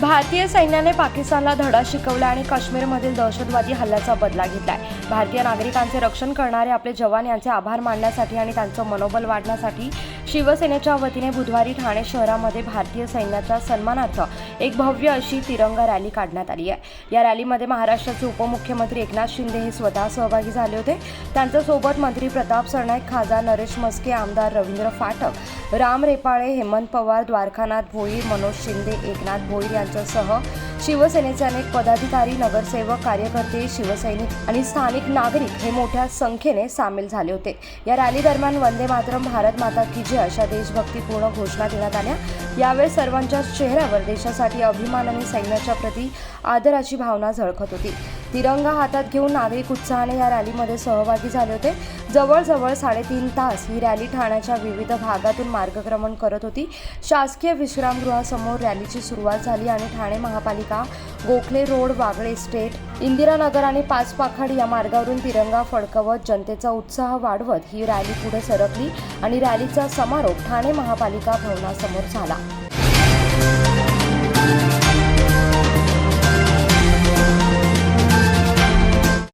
भारतीय सैन्याने पाकिस्तानला धडा शिकवला आणि काश्मीरमधील दहशतवादी हल्ल्याचा बदला घेतलाय. भारतीय नागरिकांचे रक्षण करणारे आपले जवान यांचे आभार मानण्यासाठी आणि त्यांचं मनोबल वाढण्यासाठी शिवसेनेच्या वतीने बुधवारी ठाणे शहरामध्ये भारतीय सैन्याच्या सन्मानार्थ एक भव्य अशी तिरंगा रॅली काढण्यात आली आहे. या रॅलीमध्ये महाराष्ट्राचे उपमुख्यमंत्री एकनाथ शिंदे हे स्वतः सहभागी झाले होते. त्यांच्यासोबत मंत्री प्रताप सरनाईक खासदार नरेश मस्के आमदार रवींद्र फाटक राम रेपाळे हेमंत पवार द्वारकानाथ भोईर मनोज शिंदे एकनाथ भोईर यांच्यासह शिवसेनेचे अनेक पदाधिकारी नगरसेवक कार्यकर्ते शिवसैनिक आणि स्थानिक नागरिक हे मोठ्या संख्येने सामील झाले होते. या रॅली दरम्यान वंदे मातरम भारत माता की जय अशा देशभक्तीपूर्ण घोषणा देण्यात आल्या. यावेळी सर्वांच्या चेहऱ्यावर देशासाठी अभिमान आणि सैन्याच्या प्रती आदराची भावना झळकत होती. तिरंगा हातात घेऊन नागरिक उत्साहाने या रॅलीमध्ये सहभागी झाले होते. जवळजवळ साडेतीन तास ही रॅली ठाण्याच्या विविध भागातून मार्गक्रमण करत होती. शासकीय विश्रामगृहासमोर रॅलीची सुरुवात झाली आणि ठाणे महापालिका गोखले रोड वागळे स्टेट इंदिरानगर आणि पाचपाखाड या मार्गावरून तिरंगा फडकवत जनतेचा उत्साह वाढवत ही रॅली पुढे सरकली आणि रॅलीचा समारोप ठाणे महापालिका भवनासमोर झाला.